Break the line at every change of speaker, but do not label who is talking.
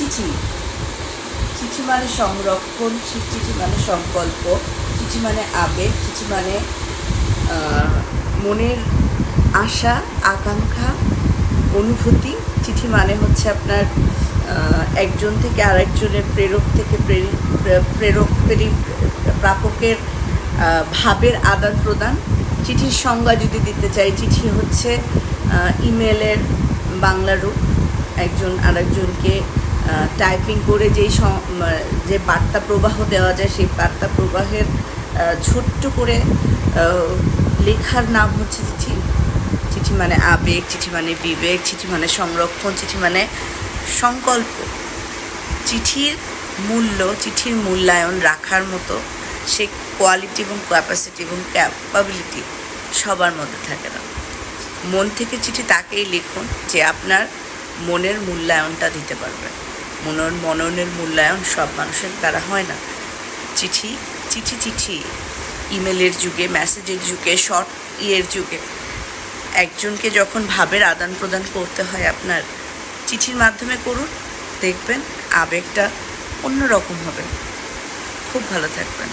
চিঠি। চিঠি মানে সংরক্ষণ চিঠি মানে সংকল্প। চিঠি মানে আবেগ, চিঠি মানে মনের আশা, আকাঙ্ক্ষা, অনুভূতি। চিঠি মানে হচ্ছে আপনার একজন থেকে আরেকজনের প্রেরক থেকে প্রেরি- প্রেরক প্রেরি- প্রাপকের ভাবের আদান প্রদান। চিঠির সংজ্ঞা যদি দিতে চাই, চিঠি হচ্ছে ইমেলের বাংলা রূপ। একজন আরেকজনকে টাইপিং করে যেই যে বার্তা প্রবাহ দেওয়া যায়, সেই বার্তা প্রবাহের ছোট্ট করে লেখার নাম হচ্ছে চিঠি। চিঠি মানে আবেগ, চিঠি মানে বিবেক, চিঠি মানে সংরক্ষণ, চিঠি মানে সংকল্প। চিঠির মূল্য, চিঠির মূল্যায়ন রাখার মতো সে কোয়ালিটি এবং ক্যাপাসিটি এবং ক্যাপাবিলিটি সবার মধ্যে থাকে না। মন থেকে চিঠি তাকেই লিখুন যে আপনার মনের মূল্যায়নটা দিতে পারবে মনের মননের মূল্যায়ন সব মানুষের দ্বারা হয় না। চিঠি চিঠি চিঠি। ইমেলের যুগে, মেসেজের যুগে, শর্ট ইয়ের যুগে। একজনকে যখন ভাবের আদান প্রদান করতে হয় আপনার, চিঠির মাধ্যমে করুন, দেখবেন আবেগটা অন্যরকম হবে। খুব ভালো থাকবেন।